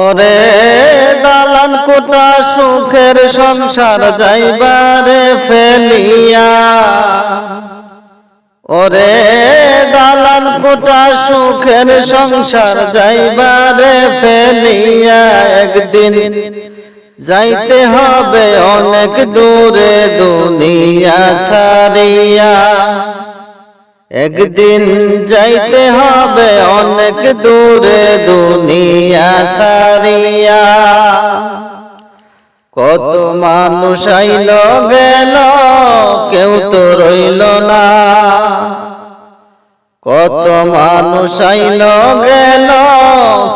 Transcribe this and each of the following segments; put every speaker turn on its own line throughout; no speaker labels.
ওরে দালান কোটা সুখের সংসার যাইবারে ফেলিয়া। ওরে দালান কোটা সুখের সংসার যাইবারে ফেলিয়া। একদিন যাইতে হবে অনেক দূরে দুনিয়া ছাড়িয়া। একদিন যাইতে হবে অনেক দূরে দুনিয়া সারিয়া। কত মানুষ আইল, গেল, কেউ তো রইল না। কত মানুষ আইল, গেল,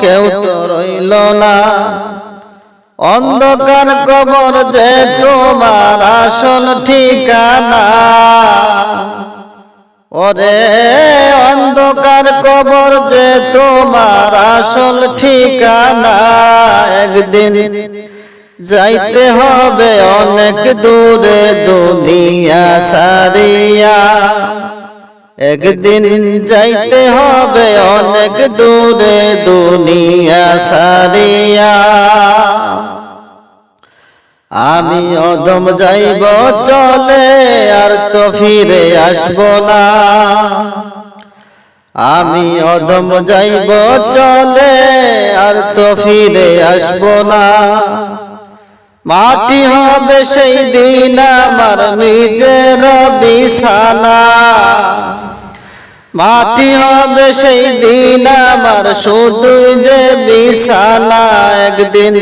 কেউ তো রইল না। অন্ধকার কবর যে তোমার আসল ঠিকানা। ওরে অন্ধকার কবর যে তোমার আসল ঠিকানা, একদিন যাইতে হবে অনেক দূরে দুনিয়া সারিয়া একদিন যাইতে হবে অনেক দূরে দুনিয়া সারিয়া আমি অদম যাইব চলে, আর তো ফিরে আসব না। আমি অদম যাইব চলে, আর তো ফিরে আসব না। মাটি হবে সেই দিন আমার নিজের বিছানা। মাটি হবে সেই দিন আমার শুধু যে বিছানা। একদিন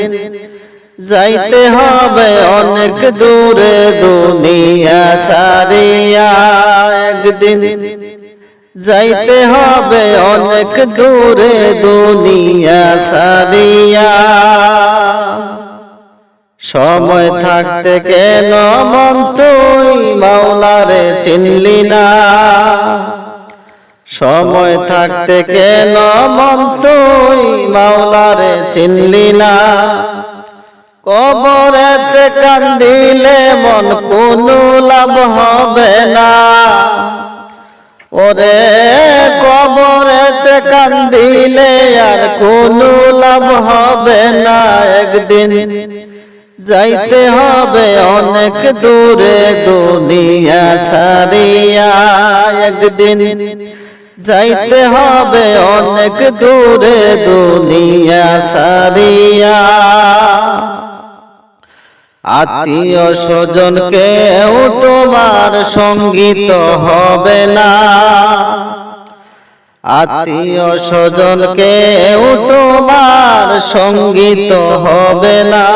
যাইতে হবে অনেক দূরে দুনিয়া সারিয়া একদিন। যাইতে হবে অনেক দূরে দুনিয়া সারিয়া সময় থাকতে কেন মন তুই মাওলারে চিনলি না? সময় থাকতে কেন মন তুই মাওলারে চিনলি না? কবরেতে কান্দিলে মন কোনো লাভ হবে না। ওরে কবরেতে কান্দিলে আর কোনো লাভ হবে না। একদিন যাইতে হবে অনেক দূরে, দুনিয়া ছাড়িয়া একদিন যাইতে হবে অনেক দূরে, দুনিয়া সারিয়া আত্মীয় স্বজন কেউ তোমার সংগীত হবে না। আত্মীয় স্বজন কেউ তোমার সংগীত হবে না।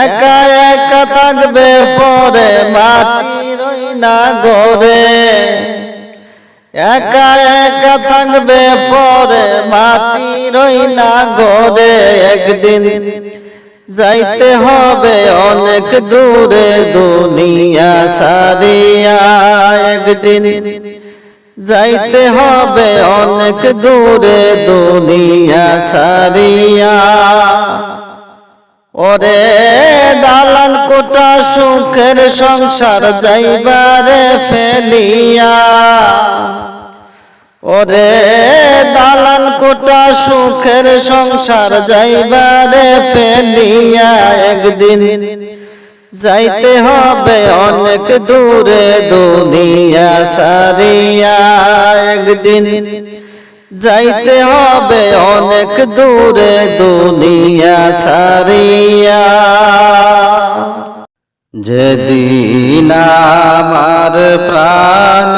একা একা থাকবে পরে মাটির না গড়ে একা একা থাকবে পরে মাটির না গড়ে একদিন যাইতে হবে অনেক দূরে দুনিয়া সারিয়া একদিন যাইতে হবে অনেক দূরে দুনিয়া সারিয়া ওরে দালান কোটা সুখের সংসার যাইবারে ফেলিয়া। ওরে দালান কোটা সুখের সংসার যাইবারে ফেলিয়া একদিন। যাইতে হবে অনেক দূরে দুনিয়া সারিয়া একদিন। যাইতে হবে অনেক দূরে দুনিয়া সারিয়া। যেদিন আমার প্রাণ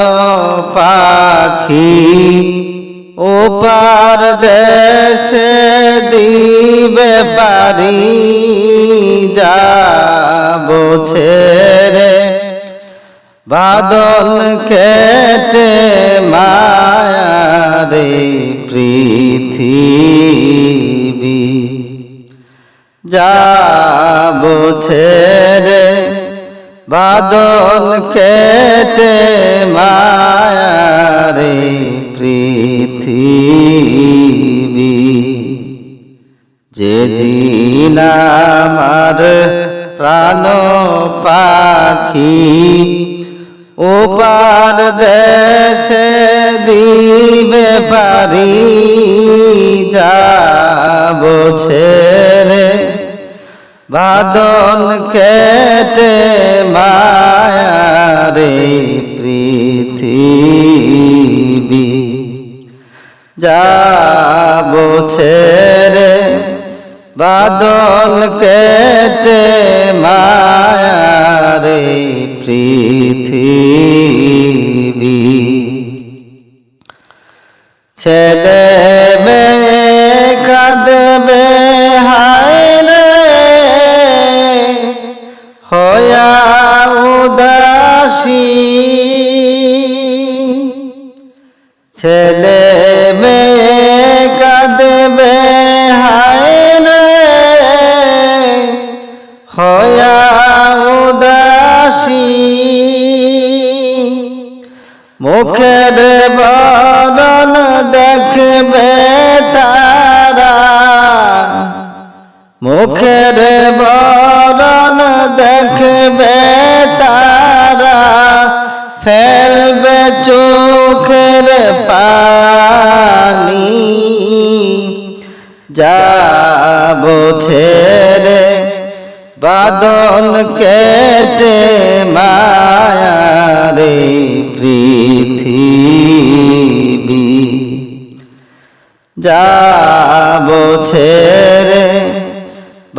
পাখি ওপার দেশে দিবে পারি যাব ছেড়ে। বাদল কেটে মায়ারে পৃথিবী। যাব ছেড়ে। বাদল কেটে আমার প্রাণ পাখি। ওপার দেশে দিবে পারি, যাব ছেড়ে। বাদন কেটে মায়ারে পৃথিবী। যাব ছেড়ে বাদল কেটে মায়ারে পৃথিবী। ছেলে মেয়ে কাঁদবে হায় হয়া উদাসী। ছেলে মেয়ে কাঁদবে মুখের বরণ দেখবে তারা। মুখের বরণ দেখবে তারা। ফেলবে চোখের পানি। যাব ছেড়ে বাদল কেটে মায়ারে। যাব ছেড়ে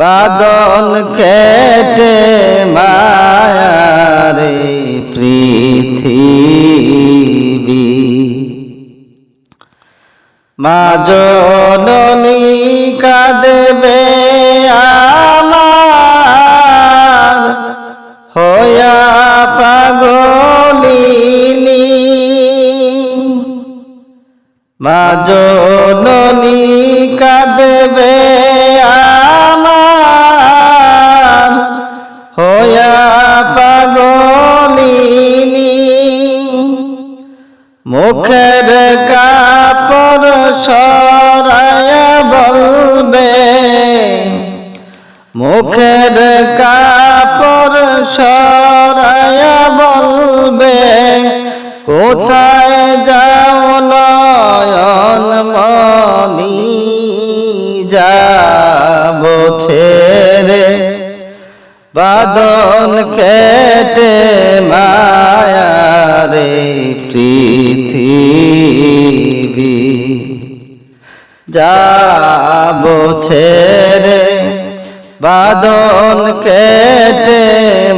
বাদল কেটে মায়ারে পৃথিবী। মা জননী কাঁদবে আমার মা জননী কাঁদবে আমার। হয়া পাগলিনী মুখের যাব ছেড়ে বাদল কেটে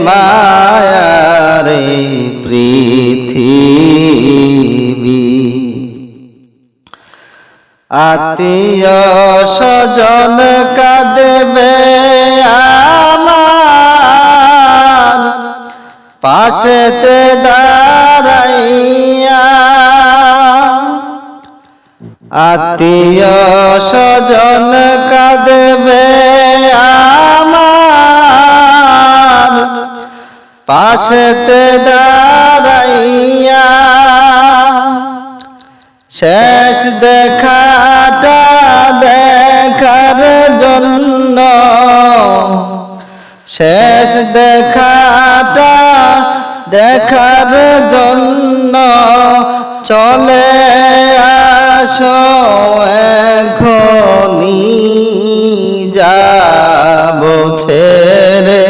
মায়ারে পৃথিবী। আত্মীয় স্বজন কাঁদবে আমার পাশেতে দাঁড়াইয়া আত্মীয় স্বজন কাঁদবে আমার। পাশেতে দাঁড়াইয়া শেষ দেখাটা দেখার জন্য। শেষ দেখাটা দেখার জন্য চলে আসো এখনি যাব ছেড়ে।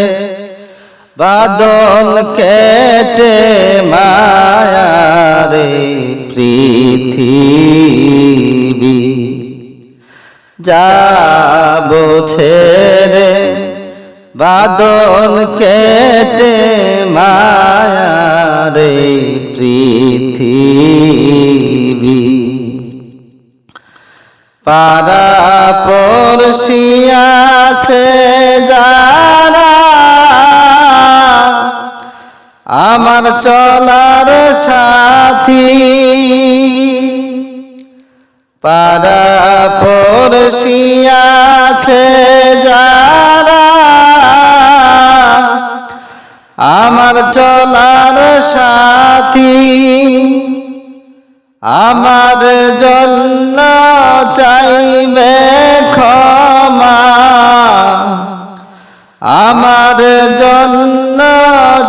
বাদল কেটে মায়ারে পৃথিবী। যাব ছেড়ে। বাদল কেটে মায়ারে পৃথিবী। পারা পড়শিয়া সে যারা আমার চলার সাথী। পারা পড়শিয়াছে যারা আমার চলার সাথী। আমার জন্য চাইবে ক্ষমা। আমার জন্য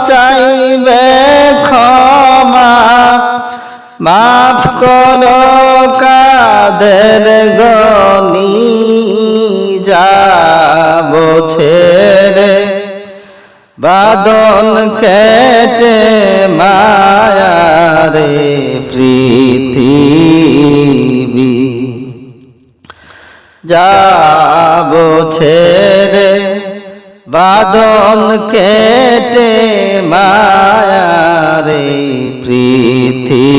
চাইবে ক্ষমা। মাফ করো কাদের গনি যাব ছেড়ে বাদন কেটে মায়ারে পৃথিবী। যাব ছেড়ে বাদন কেটে মায়ারে পৃথিবী।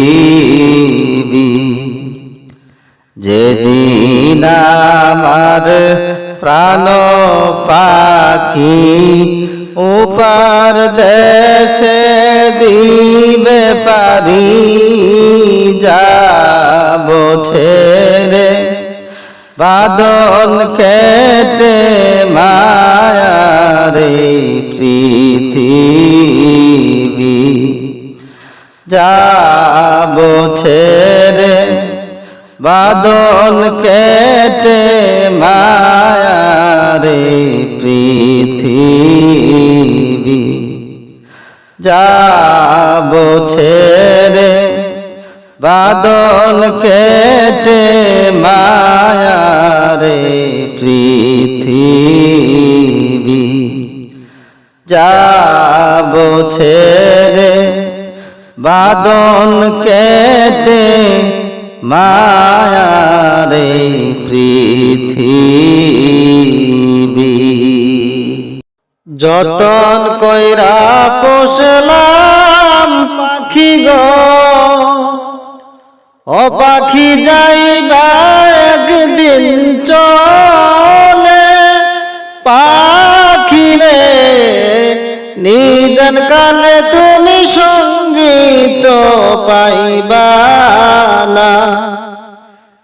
যেদিন আমার প্রাণ পাখি উপার দেশে দিবে পারি যাব ছেড়ে। বাদল কেটে মায়ারে পৃথিবী। যাব ছেড়ে। বাদল কেটে মায়ারে যাব ছেড়ে বাদল কেটে মায়ারে পৃথিবী। যাব ছেড়ে বাদন কেটে মায়ারে পৃথিবী। যতন কইরা পোষলাম পাখি গো। ও পাখি যাইবা একদিন চলে পাখি রে নিদন কালে তুমি সংগীত পাইবা না।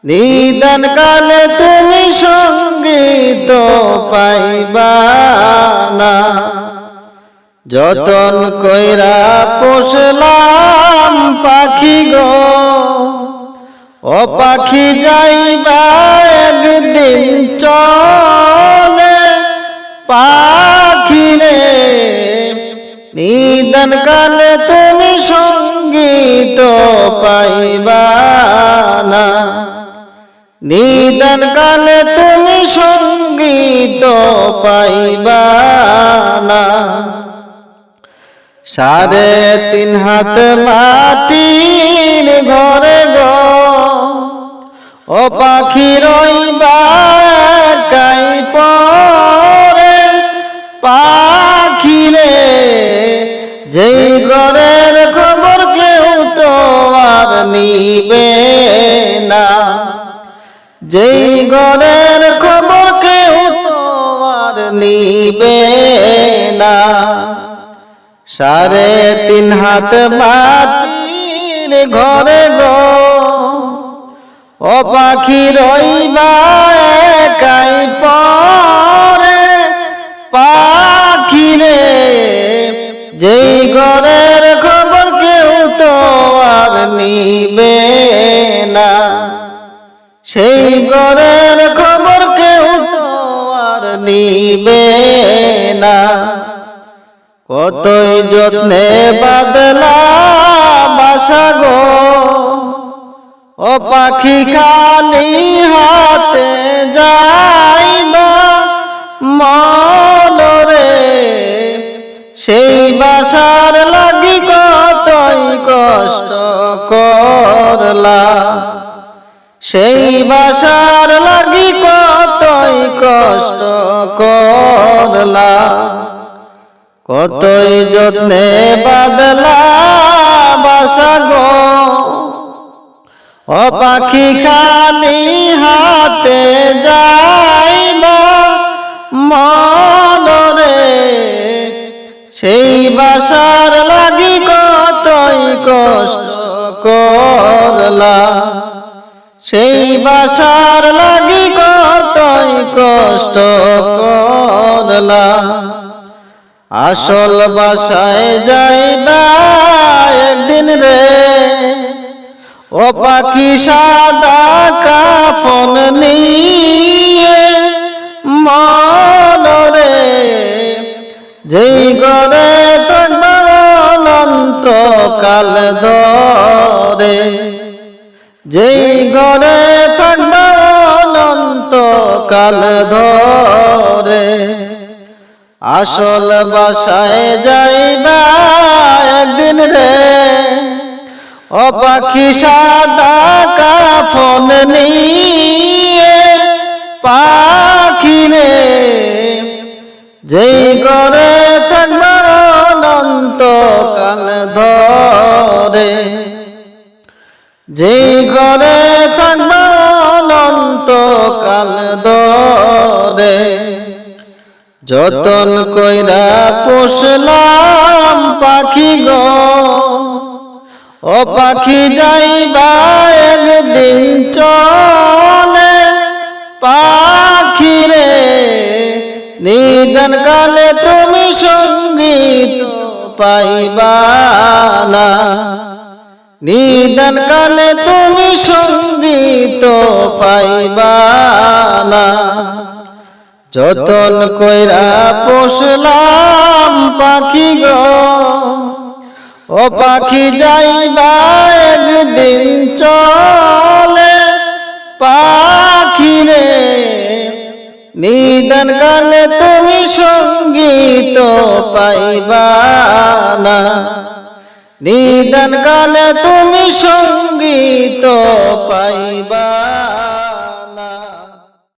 নিদন কালে তুমি সংগীত পাইবা না। যতন কইরা পোষলাম পাখি গো, ও পাখি যাইবা একদিন চলে পাখি রে নিদন কালে তুমি সংগীত পাইবা না। নিদন কালে তুমি সংগীত পাইবা সাড়ে তিন হাত মাটির ঘরে গো। ও পাখি রইবা কাই পরে। পাখি যেই ঘরের সাড়ে তিন হাত মাটির ঘরে গো। ও পাখি রইবা একাই পরে, পাখি রে, যেই ঘরের খবর কেউ তো আর নিবে না। সেই ঘরের খবর কেউ তো আর নিবে না। কতই যত্নে বাদলা বাসা গো। ও পাখি খালি হাতে যাইবা মনরে সেই বাসার লাগি কতই কষ্ট করলা সেই বাসার লাগি কতই কষ্ট করলা কতই যত্নে বাদলা বাসা ও পাখি খালি হাতে যাইবা মনরে সেই বাসার লাগি কতই কষ্ট করলা সেই বাসার লাগি কতই কষ্ট করলা আসল বাসায় যাইবা একদিন রে। ও পাখি সাদা কাফন নিয়ে মনরে যেই গরে তোমার অনন্ত কাল ধরে, যেই গরে আসল বাসায় যাইবা একদিন রে। ও পাখি সাদা কাফন নিয়ে পাখি রে। যেই ঘরে থাকব কাল ধরে। যেই ঘরে থাকব যতন কইরা পোষলাম পাখি গো, ও পাখি যাইবা একদিন চলে। পাখি রে কালে তুমি সংগীত পাইবা না। কালে তুমি সংগীত পাইবা না। যতন কইরা পোষলাম পাখি গো। ও পাখি যাইবা একদিন চলে পাখি রে নিদান কালে তুমি সংগীত পাইবা না। নিদান কালে তুমি সংগীত পাইবা